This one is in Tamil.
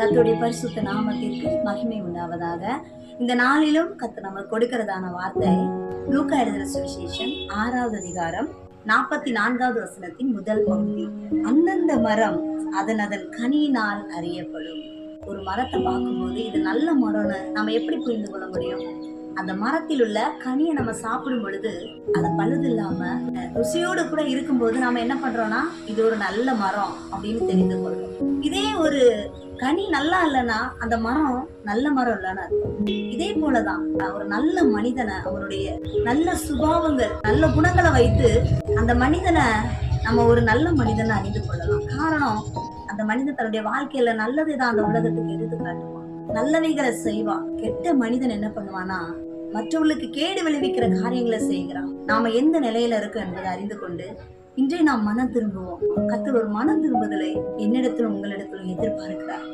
கத்துடைய பரிசுத்த நாமத்திற்கு மகிமை உண்டாவதாக. இந்த நாளிலும் கத்து நம்ம கொடுக்கிறதான வார்த்தை லூக்கா எழுதின சுவிசேஷன் ஆறாவது அதிகாரம் நாற்பத்தி நான்காவது வசனத்தின் முதல் பகுதி. அந்தந்த மரம் அதன் அதன் கனியினால் அறியப்படும். ஒரு மரத்தை பார்க்கும்போது இது நல்ல மரம்னு நம்ம எப்படி புரிந்து கொள்ள முடியும்? அந்த மரத்தில் உள்ள கனியை நம்ம சாப்பிடும் பொழுது அது பழுது இல்லாம ருசியோடு கூட இருக்கும்போது நாம என்ன பண்றோம்னா இது ஒரு நல்ல மரம் அப்படின்னு தெரிந்து கொள்றோம். இதே ஒரு கனி நல்லா இல்லைன்னா அந்த மரம் நல்ல மரம் இல்லைன்னு அர்த்தம். இதே போலதான் ஒரு நல்ல மனிதனை அவருடைய நல்ல சுபாவங்கள் நல்ல குணங்களை வைத்து அந்த மனிதனை நம்ம ஒரு நல்ல மனிதனை அறிந்து கொள்ளலாம். காரணம் அந்த மனிதன் தன்னுடைய வாழ்க்கையில நல்லதை தான் அந்த உலகத்துக்கு எடுத்து காட்டுவான். நல்லவைகளை செய்வான். கெட்ட மனிதன் என்ன பண்ணுவானா மற்றவர்களுக்கு கேடு விளைவிக்கிற காரியங்களை செய்கிறான். நாம எந்த நிலையில இருக்கோம் என்பதை அறிந்து கொண்டு இன்றே நாம் மனம் திரும்புவோம். கத்தர் ஒரு மனம் திரும்புதலை என்னிடத்திலும் உங்களிடத்திலும் எதிர்பார்க்கிறார்.